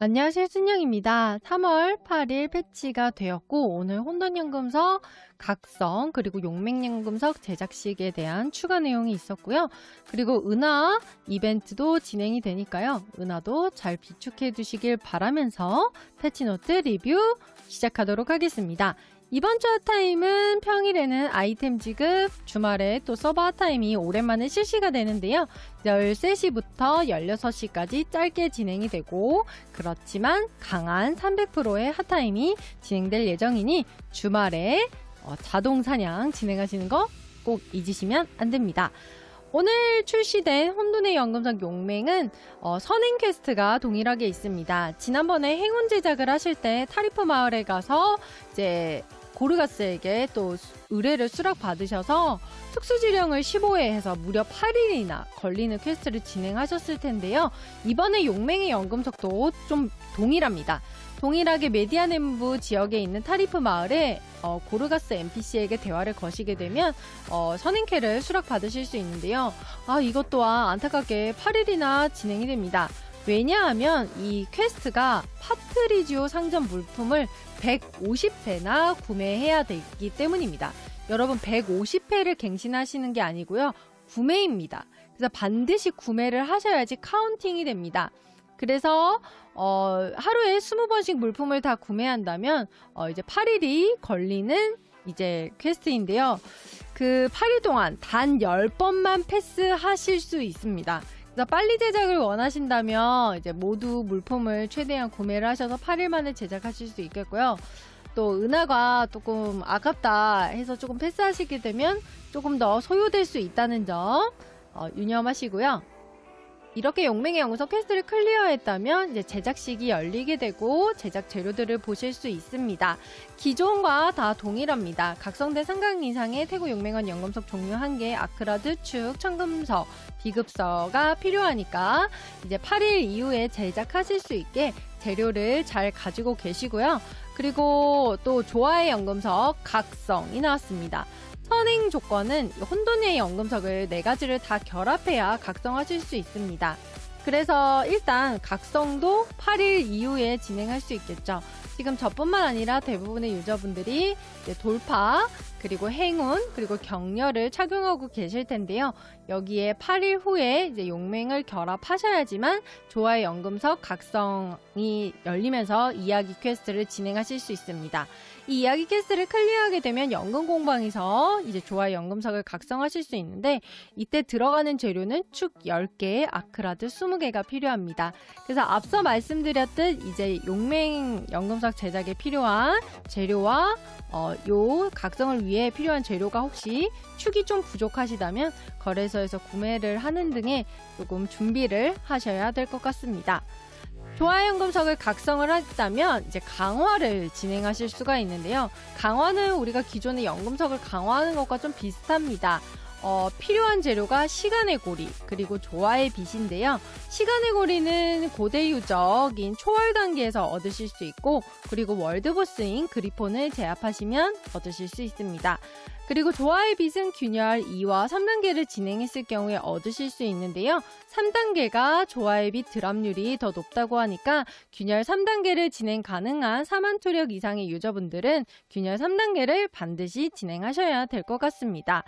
안녕하세요. 순영입니다. 3월 8일 패치가 되었고 오늘 혼돈연금석 각성 그리고 용맹연금석 제작식에 대한 추가 내용이 있었고요. 그리고 은하 이벤트도 진행이 되니까요. 은하도 잘 비축해 두시길 바라면서 패치노트 리뷰 시작하도록 하겠습니다. 이번 주 핫타임은 평일에는 아이템 지급, 주말에 또 서버 핫타임이 오랜만에 실시가 되는데요. 13시부터 16시까지 짧게 진행이 되고, 그렇지만 강한 300%의 핫타임이 진행될 예정이니 주말에 어, 자동 사냥 진행하시는 거 꼭 잊으시면 안 됩니다. 오늘 출시된 혼돈의 연금석 용맹은 어, 선행 퀘스트가 동일하게 있습니다. 지난번에 행운 제작을 하실 때 타리프 마을에 가서 이제 고르가스에게 또 의뢰를 수락 받으셔서 특수지령을 15회 해서 무려 8일이나 걸리는 퀘스트를 진행하셨을 텐데요. 이번에 용맹의 연금석도 좀 동일합니다. 동일하게 메디아nem부 지역에 있는 타리프 마을에 어, 고르가스 NPC에게 대화를 거시게 되면 어, 선행캐를 수락받으실 수 있는데요. 아 이것 또한 안타깝게 8일이나 진행이 됩니다. 왜냐하면 이 퀘스트가 파트리지오 상점 물품을 150회나 구매해야 되기 때문입니다. 여러분 150회를 갱신하시는 게 아니고요. 구매입니다. 그래서 반드시 구매를 하셔야지 카운팅이 됩니다. 그래서 어, 하루에 20번씩 물품을 다 구매한다면 어, 이제 8일이 걸리는 이제 퀘스트인데요. 그 8일 동안 단 10번만 패스하실 수 있습니다. 빨리 제작을 원하신다면 이제 모두 물품을 최대한 구매를 하셔서 8일 만에 제작하실 수 있겠고요. 또 은하가 조금 아깝다 해서 조금 패스하시게 되면 조금 더 소요될 수 있다는 점 어, 유념하시고요. 이렇게 용맹의 영석 퀘스트를 클리어했다면 이제 제작식이 열리게 되고 제작 재료들을 보실 수 있습니다. 기존과 다 동일합니다. 각성된 상강 이상의 태고 용맹원 연금석 종류 1개, 아크라드 축, 청금석, 비급서가 필요하니까 이제 8일 이후에 제작하실 수 있게 재료를 잘 가지고 계시고요. 그리고 또 조화의 연금석 각성이 나왔습니다. 선행 조건은 혼돈의 연금석을 네 가지를 다 결합해야 각성하실 수 있습니다. 그래서 일단 각성도 8일 이후에 진행할 수 있겠죠. 지금 저뿐만 아니라 대부분의 유저분들이 돌파, 그리고 행운, 그리고 격려를 착용하고 계실 텐데요. 여기에 8일 후에 이제 용맹을 결합하셔야지만 조화의 연금석 각성이 열리면서 이야기 퀘스트를 진행하실 수 있습니다. 이 이야기 퀘스트를 클리어하게 되면 연금 공방에서 이제 조화의 연금석을 각성하실 수 있는데 이때 들어가는 재료는 축 10개, 아크라드 20개가 필요합니다. 그래서 앞서 말씀드렸듯 이제 용맹 연금석 제작에 필요한 재료와 어, 요 각성을 위해 필요한 재료가 혹시 축이 좀 부족하시다면 거래소에서 구매를 하는 등의 조금 준비를 하셔야 될 것 같습니다. 조화연 금석을 각성을 했다면 이제 강화를 진행하실 수가 있는데요. 강화는 우리가 기존의 연금석을 강화하는 것과 좀 비슷합니다. 어, 필요한 재료가 시간의 고리 그리고 조화의 빛인데요. 시간의 고리는 고대 유적인 초월 단계에서 얻으실 수 있고 그리고 월드보스인 그리폰을 제압하시면 얻으실 수 있습니다. 그리고 조화의 빛은 균열 2와 3단계를 진행했을 경우에 얻으실 수 있는데요. 3단계가 조화의 빛 드랍률이 더 높다고 하니까 균열 3단계를 진행 가능한 4만 투력 이상의 유저분들은 균열 3단계를 반드시 진행하셔야 될 것 같습니다.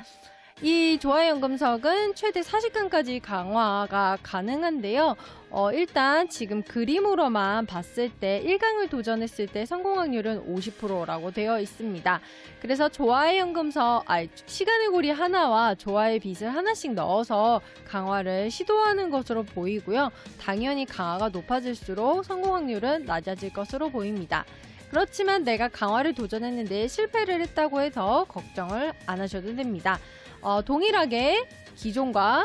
이 조화연금석은 최대 40강까지 강화가 가능한데요. 어, 일단 지금 그림으로만 봤을 때 1강을 도전했을 때 성공 확률은 50%라고 되어 있습니다. 그래서 조화의 연금석, 아, 시간의 고리 하나와 조화의 빛을 하나씩 넣어서 강화를 시도하는 것으로 보이고요. 당연히 강화가 높아질수록 성공 확률은 낮아질 것으로 보입니다. 그렇지만 내가 강화를 도전했는데 실패를 했다고 해서 걱정을 안 하셔도 됩니다. 어, 동일하게 기존과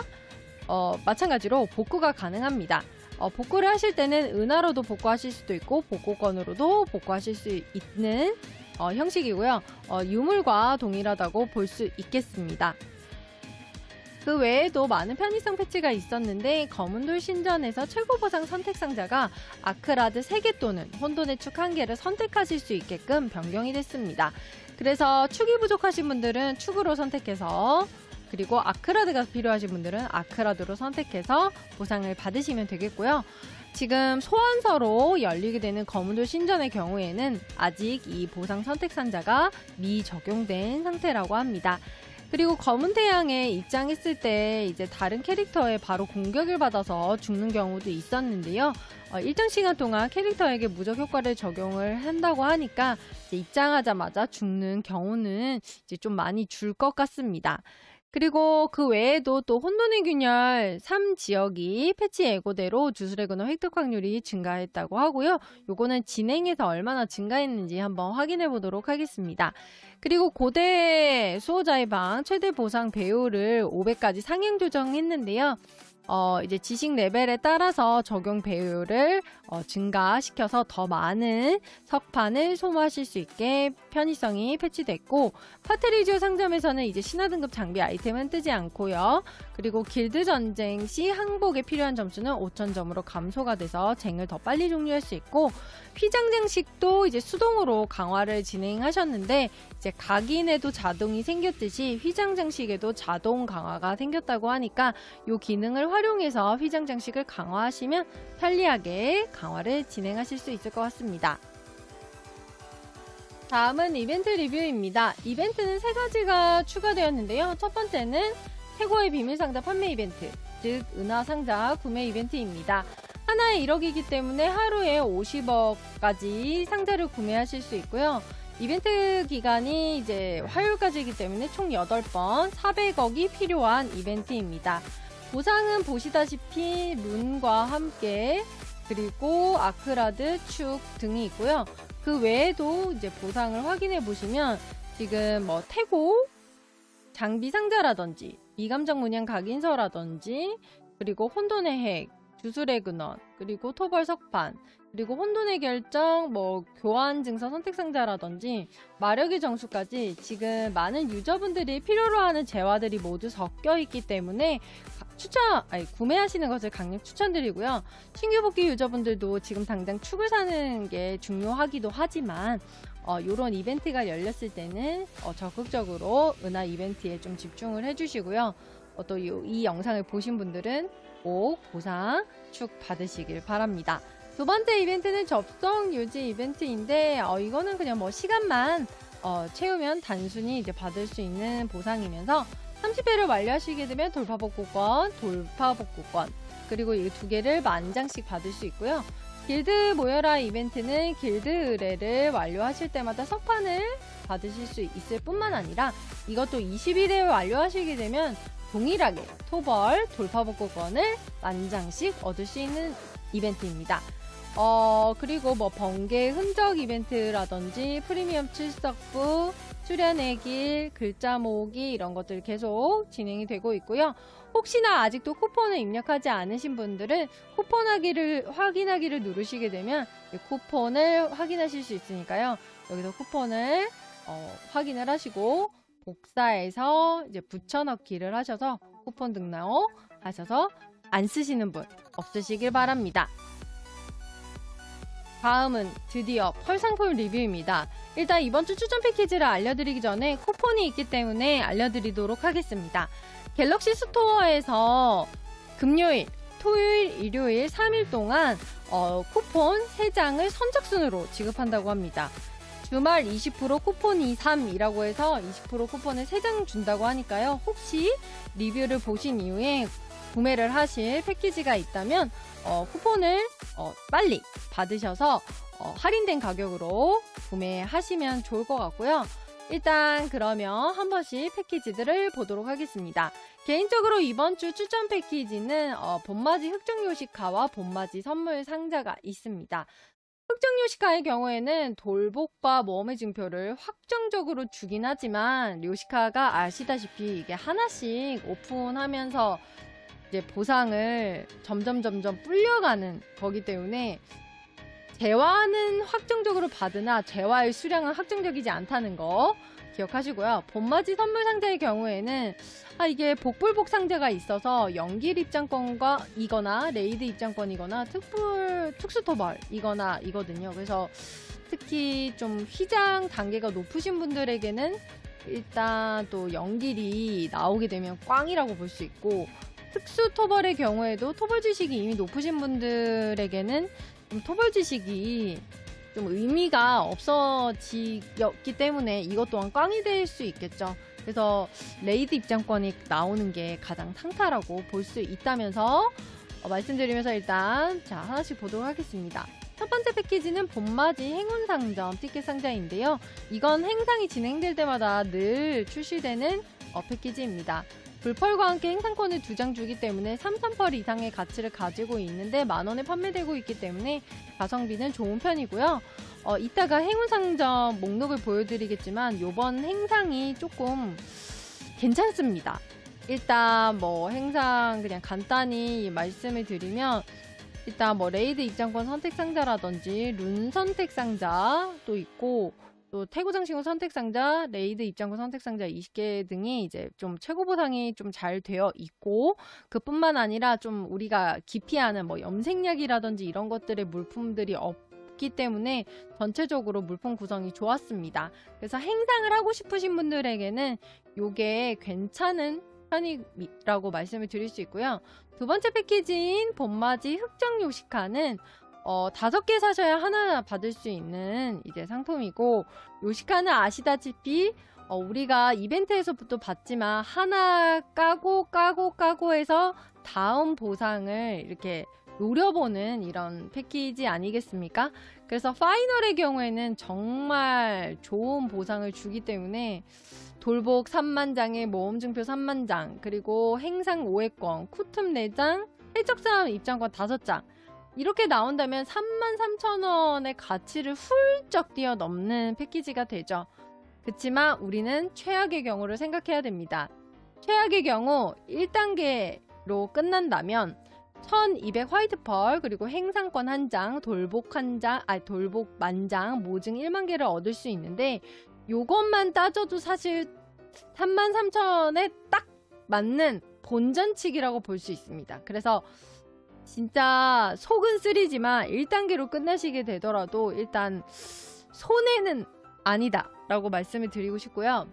어, 마찬가지로 복구가 가능합니다. 어, 복구를 하실 때는 은하로도 복구하실 수도 있고 복구건으로도 복구하실 수 있는 어, 형식이고요. 어, 유물과 동일하다고 볼 수 있겠습니다. 그 외에도 많은 편의성 패치가 있었는데 검은돌 신전에서 최고 보상 선택 상자가 아크라드 3개 또는 혼돈의 축 1개를 선택하실 수 있게끔 변경이 됐습니다. 그래서 축이 부족하신 분들은 축으로 선택해서 그리고 아크라드가 필요하신 분들은 아크라드로 선택해서 보상을 받으시면 되겠고요. 지금 소환서로 열리게 되는 검은돌 신전의 경우에는 아직 이 보상 선택 상자가 미적용된 상태라고 합니다. 그리고 검은 태양에 입장했을 때 이제 다른 캐릭터에 바로 공격을 받아서 죽는 경우도 있었는데요. 어, 일정 시간 동안 캐릭터에게 무적 효과를 적용을 한다고 하니까 입장하자마자 죽는 경우는 이제 좀 많이 줄 것 같습니다. 그리고 그 외에도 또 혼돈의 균열 3지역이 패치 예고대로 주술의 근원 획득 확률이 증가했다고 하고요. 요거는 진행해서 얼마나 증가했는지 한번 확인해 보도록 하겠습니다. 그리고 고대 수호자의 방 최대 보상 배율을 500까지 상향 조정했는데요. 어, 이제 지식 레벨에 따라서 적용 배율을 어, 증가시켜서 더 많은 석판을 소모하실 수 있게 편의성이 패치됐고 파트리지오 상점에서는 이제 신화 등급 장비 아이템은 뜨지 않고요. 그리고 길드 전쟁 시 항복에 필요한 점수는 5,000점으로 감소가 돼서 쟁을 더 빨리 종료할 수 있고 휘장 장식도 이제 수동으로 강화를 진행하셨는데 이제 각인에도 자동이 생겼듯이 휘장 장식에도 자동 강화가 생겼다고 하니까 이 기능을 활용해서 휘장 장식을 강화하시면 편리하게 강화를 진행하실 수 있을 것 같습니다. 다음은 이벤트 리뷰입니다. 이벤트는 세 가지가 추가되었는데요. 첫 번째는 최고의 비밀 상자 판매 이벤트, 즉 은하 상자 구매 이벤트입니다. 하나에 1억이기 때문에 하루에 50억까지 상자를 구매하실 수 있고요. 이벤트 기간이 이제 화요일까지이기 때문에 총 8번 400억이 필요한 이벤트입니다. 보상은 보시다시피 룬과 함께 그리고 아크라드 축 등이 있고요. 그 외에도 이제 보상을 확인해 보시면 지금 뭐 태고 장비 상자라든지 미감정 문양 각인서라든지 그리고 혼돈의 핵, 주술의 근원, 그리고 토벌 석판, 그리고 혼돈의 결정, 뭐 교환 증서 선택 상자라든지 마력의 정수까지 지금 많은 유저분들이 필요로 하는 재화들이 모두 섞여 있기 때문에 추천, 아니 구매하시는 것을 강력 추천드리고요. 신규 복귀 유저분들도 지금 당장 축을 사는 게 중요하기도 하지만 어, 이런 이벤트가 열렸을 때는 어, 적극적으로 은하 이벤트에 좀 집중을 해주시고요. 어, 또이 영상을 보신 분들은 꼭 보상 축 받으시길 바랍니다. 두 번째 이벤트는 접속 유지 이벤트인데 어, 이거는 그냥 뭐 시간만 어, 채우면 단순히 이제 받을 수 있는 보상이면서 30회를 완료하시게 되면 돌파복구권, 돌파복구권 그리고 이 두 개를 만 장씩 받을 수 있고요. 길드 모여라 이벤트는 길드 의뢰를 완료하실 때마다 석판을 받으실 수 있을 뿐만 아니라 이것도 21회 완료하시게 되면 동일하게 토벌 돌파복구권을 만 장씩 얻을 수 있는 이벤트입니다. 어, 그리고 뭐 번개 흔적 이벤트라든지 프리미엄 출석부, 수련의 길, 글자 모으기 이런 것들 계속 진행이 되고 있고요. 혹시나 아직도 쿠폰을 입력하지 않으신 분들은 쿠폰하기를 확인하기를 누르시게 되면 이 쿠폰을 확인하실 수 있으니까요. 여기서 쿠폰을 어, 확인을 하시고 복사해서 이제 붙여넣기를 하셔서 쿠폰 등록 하셔서 안 쓰시는 분 없으시길 바랍니다. 다음은 드디어 펄상품 리뷰입니다. 일단 이번 주 추천 패키지를 알려드리기 전에 쿠폰이 있기 때문에 알려드리도록 하겠습니다. 갤럭시 스토어에서 금요일, 토요일, 일요일 3일 동안 어, 쿠폰 3장을 선착순으로 지급한다고 합니다. 주말 20% 쿠폰 2, 3이라고 해서 20% 쿠폰을 3장 준다고 하니까요. 혹시 리뷰를 보신 이후에 구매를 하실 패키지가 있다면 어, 쿠폰을 어, 빨리 받으셔서 어, 할인된 가격으로 구매하시면 좋을 것 같고요. 일단 그러면 한 번씩 패키지들을 보도록 하겠습니다. 개인적으로 이번 주 추천 패키지는 어, 봄맞이 흑정 요시카와 봄맞이 선물 상자가 있습니다. 흑정 요시카의 경우에는 돌복과 모험의 증표를 확정적으로 주긴 하지만 요시카가 아시다시피 이게 하나씩 오픈하면서 이제 보상을 점점 점점 불려가는 거기 때문에 재화는 확정적으로 받으나 재화의 수량은 확정적이지 않다는 거 기억하시고요. 봄맞이 선물 상자의 경우에는 아 이게 복불복 상자가 있어서 연길 입장권과 이거나 레이드 입장권이거나 특불 특수 토벌이거나 이거든요. 그래서 특히 좀 휘장 단계가 높으신 분들에게는 일단 또 연길이 나오게 되면 꽝이라고 볼 수 있고 특수 토벌의 경우에도 토벌 지식이 이미 높으신 분들에게는 좀 토벌 지식이 좀 의미가 없어지기 때문에 이것 또한 꽝이 될 수 있겠죠. 그래서 레이드 입장권이 나오는 게 가장 탕타라고 볼 수 있다면서 어, 말씀드리면서 일단 자 하나씩 보도록 하겠습니다. 첫 번째 패키지는 봄맞이 행운 상점 티켓 상자인데요. 이건 행상이 진행될 때마다 늘 출시되는 어, 패키지입니다. 불펄과 함께 행상권을 두 장 주기 때문에 3,000펄 이상의 가치를 가지고 있는데 만 원에 판매되고 있기 때문에 가성비는 좋은 편이고요. 어, 이따가 행운 상점 목록을 보여드리겠지만 이번 행상이 조금 괜찮습니다. 일단 뭐 행상 그냥 간단히 말씀을 드리면 일단 뭐 레이드 입장권 선택 상자라든지 룬 선택 상자도 있고 또 태고 장신구 선택 상자, 레이드 입장권 선택 상자 20개 등이 이제 좀 최고 보상이 좀 잘 되어 있고 그뿐만 아니라 좀 우리가 기피하는 뭐 염색약이라든지 이런 것들의 물품들이 없 기 때문에 전체적으로 물품 구성이 좋았습니다. 그래서 행상을 하고 싶으신 분들에게는 요게 괜찮은 편이라고 말씀을 드릴 수 있고요. 두 번째 패키지인 봄맞이 흑정 요시카는 어, 다섯 개 사셔야 하나 받을 수 있는 이제 상품이고, 요시카는 아시다시피, 어, 우리가 이벤트에서부터 봤지만, 하나 까고, 까고, 까고 해서 다음 보상을 이렇게 노려보는 이런 패키지 아니겠습니까? 그래서 파이널의 경우에는 정말 좋은 보상을 주기 때문에, 돌복 3만 장에 모험증표 3만 장, 그리고 행상 5회권, 쿠툼 4장, 해적사람 입장권 5장, 이렇게 나온다면 33,000원의 가치를 훌쩍 뛰어넘는 패키지가 되죠. 그렇지만 우리는 최악의 경우를 생각해야 됩니다. 최악의 경우 1단계로 끝난다면 1200 화이트 펄 그리고 행상권 한 장, 돌복 한 장, 아 돌복 만 장, 모증 1만 개를 얻을 수 있는데 요것만 따져도 사실 33,000원에 딱 맞는 본전치기라고 볼 수 있습니다. 그래서 진짜 속은 쓰리지만 1단계로 끝나시게 되더라도 일단 손해는 아니다 라고 말씀을 드리고 싶고요.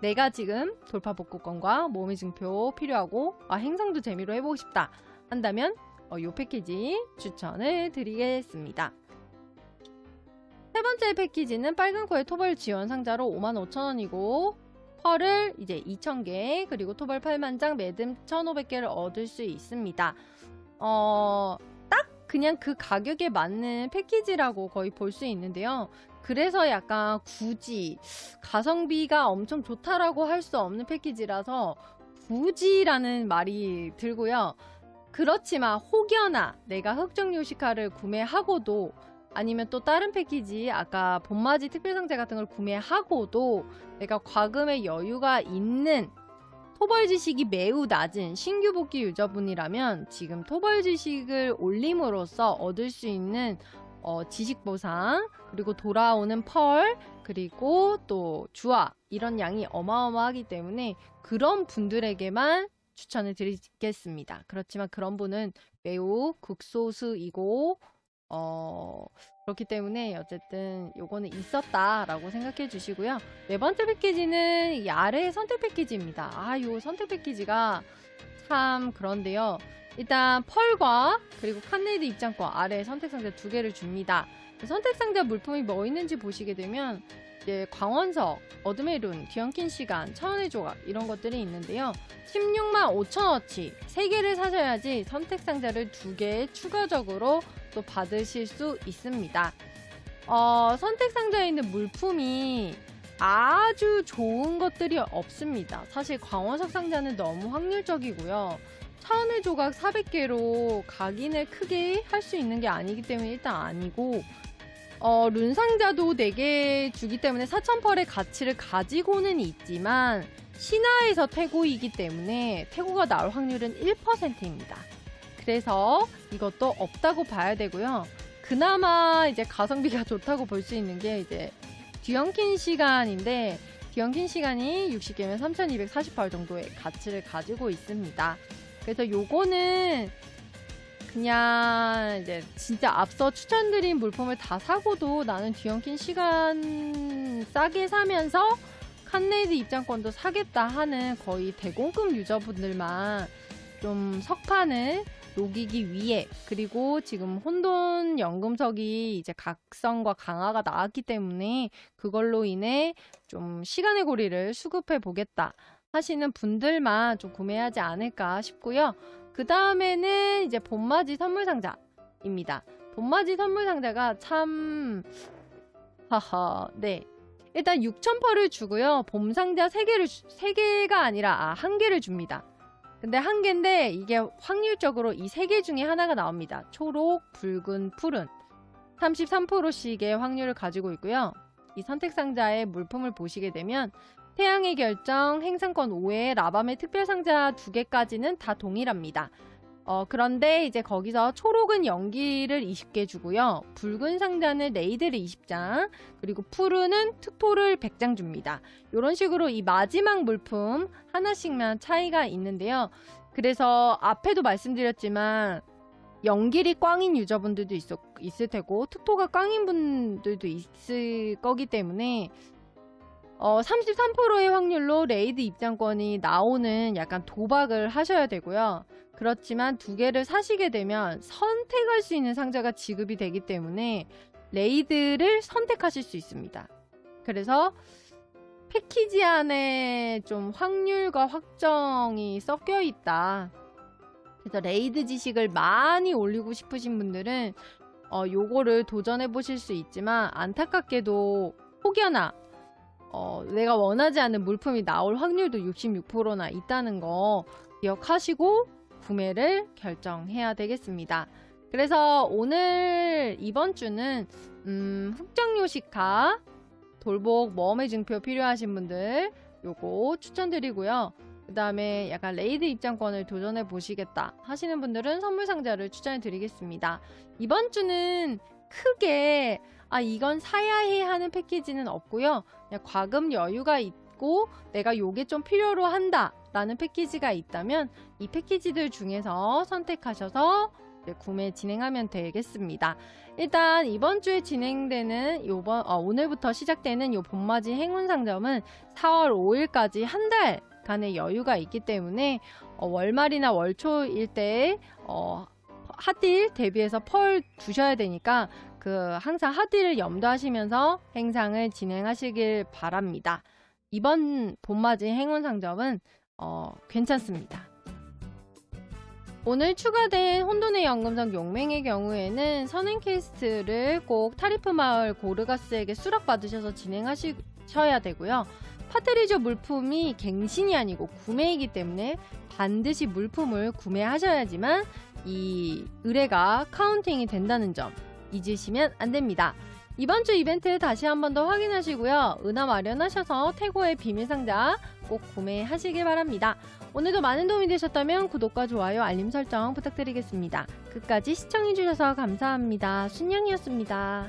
내가 지금 돌파 복구권과 몸의 증표 필요하고 아, 행성도 재미로 해보고 싶다 한다면 어, 요 패키지 추천을 드리겠습니다. 세 번째 패키지는 빨간 코의 토벌 지원 상자로 55,000원이고 펄을 이제 2,000개 그리고 토벌 8만장 매듭 1,500개를 얻을 수 있습니다. 어, 딱 그냥 그 가격에 맞는 패키지라고 거의 볼 수 있는데요. 그래서 약간 굳이 가성비가 엄청 좋다라고 할 수 없는 패키지라서 굳이라는 말이 들고요. 그렇지만 혹여나 내가 흑정 요시카를 구매하고도 아니면 또 다른 패키지 아까 봄맞이 특별 상자 같은 걸 구매하고도 내가 과금의 여유가 있는 토벌 지식이 매우 낮은 신규 복귀 유저분이라면 지금 토벌 지식을 올림으로써 얻을 수 있는 어, 지식 보상 그리고 돌아오는 펄 그리고 또 주화 이런 양이 어마어마하기 때문에 그런 분들에게만 추천을 드리겠습니다. 그렇지만 그런 분은 매우 극소수이고 어, 그렇기 때문에 어쨌든 요거는 있었다라고 생각해 주시고요. 네 번째 패키지는 이 아래 선택 패키지입니다. 아, 요 선택 패키지가 참 그런데요. 일단 펄과 그리고 칸네이드 입장권 아래 선택 상자 두 개를 줍니다. 선택 상자 물품이 뭐 있는지 보시게 되면 이제 광원석, 어둠의 룬, 뒤엉킨 시간, 차원의 조각 이런 것들이 있는데요. 16만 5천원치 3개를 사셔야지 선택 상자를 두 개 추가적으로 또 받으실 수 있습니다. 어, 선택 상자에 있는 물품이 아주 좋은 것들이 없습니다. 사실 광원석 상자는 너무 확률적이고요. 차원의 조각 400개로 각인을 크게 할 수 있는 게 아니기 때문에 일단 아니고 어, 룬 상자도 4개 주기 때문에 4,000펄의 가치를 가지고는 있지만 신화에서 태고이기 때문에 태고가 나올 확률은 1%입니다. 그래서 이것도 없다고 봐야 되고요. 그나마 이제 가성비가 좋다고 볼 수 있는 게 이제 뒤엉킨 시간인데 뒤엉킨 시간이 60개면 3248 정도의 가치를 가지고 있습니다. 그래서 요거는 그냥 이제 진짜 앞서 추천드린 물품을 다 사고도 나는 뒤엉킨 시간 싸게 사면서 칸네이드 입장권도 사겠다 하는 거의 대공급 유저분들만 좀 석판을 녹이기 위해 그리고 지금 혼돈 연금석이 이제 각성과 강화가 나왔기 때문에 그걸로 인해 좀 시간의 고리를 수급해 보겠다 하시는 분들만 좀 구매하지 않을까 싶고요. 그 다음에는 이제 봄맞이 선물 상자입니다. 봄맞이 선물 상자가 참 하하 네 일단 6,000퍼를 주고요. 봄 상자 3개를 3개가 아니라 아, 1개를 줍니다. 근데 한 개인데 이게 확률적으로 이 세 개 중에 하나가 나옵니다. 초록, 붉은, 푸른. 33%씩의 확률을 가지고 있고요. 이 선택 상자의 물품을 보시게 되면 태양의 결정, 행상권 5회, 라밤의 특별 상자 두 개까지는 다 동일합니다. 어, 그런데 이제 거기서 초록은 연기를 20개 주고요. 붉은 상자는 레이드를 20장, 그리고 푸르는 특포를 100장 줍니다. 이런 식으로 이 마지막 물품 하나씩만 차이가 있는데요. 그래서 앞에도 말씀드렸지만 연길이 꽝인 유저분들도 있, 있을 테고 특토가 꽝인 분들도 있을 거기 때문에 어, 33%의 확률로 레이드 입장권이 나오는 약간 도박을 하셔야 되고요. 그렇지만 두 개를 사시게 되면 선택할 수 있는 상자가 지급이 되기 때문에 레이드를 선택하실 수 있습니다. 그래서 패키지 안에 좀 확률과 확정이 섞여 있다. 그래서 레이드 지식을 많이 올리고 싶으신 분들은 어, 요거를 도전해 보실 수 있지만 안타깝게도 혹여나 어, 내가 원하지 않는 물품이 나올 확률도 66%나 있다는 거 기억하시고 구매를 결정해야 되겠습니다. 그래서 오늘 이번 주는 음, 흑정요시카 돌복 모험의 증표 필요하신 분들 요거 추천드리고요. 그 다음에 약간 레이드 입장권을 도전해 보시겠다 하시는 분들은 선물 상자를 추천해 드리겠습니다. 이번 주는 크게 아 이건 사야 해 하는 패키지는 없고요. 과금 여유가 있고 내가 요게 좀 필요로 한다 라는 패키지가 있다면 이 패키지들 중에서 선택하셔서 구매 진행하면 되겠습니다. 일단 이번 주에 진행되는 요번 어, 오늘부터 시작되는 요 봄맞이 행운 상점은 4월 5일까지 한 달간의 여유가 있기 때문에 어, 월말이나 월초일 때 어, 핫딜 대비해서 펄 두셔야 되니까 그 항상 핫딜을 염두하시면서 행상을 진행하시길 바랍니다. 이번 봄맞이 행운 상점은 어, 괜찮습니다. 오늘 추가된 혼돈의 연금성 용맹의 경우에는 선행 퀘스트를 꼭 타리프 마을 고르가스에게 수락받으셔서 진행하셔야 되고요. 파테리조 물품이 갱신이 아니고 구매이기 때문에 반드시 물품을 구매하셔야지만 이 의뢰가 카운팅이 된다는 점 잊으시면 안 됩니다. 이번 주 이벤트 다시 한 번 더 확인하시고요. 은하 마련하셔서 태고의 비밀 상자 꼭 구매하시길 바랍니다. 오늘도 많은 도움이 되셨다면 구독과 좋아요, 알림 설정 부탁드리겠습니다. 끝까지 시청해주셔서 감사합니다. 순영이었습니다.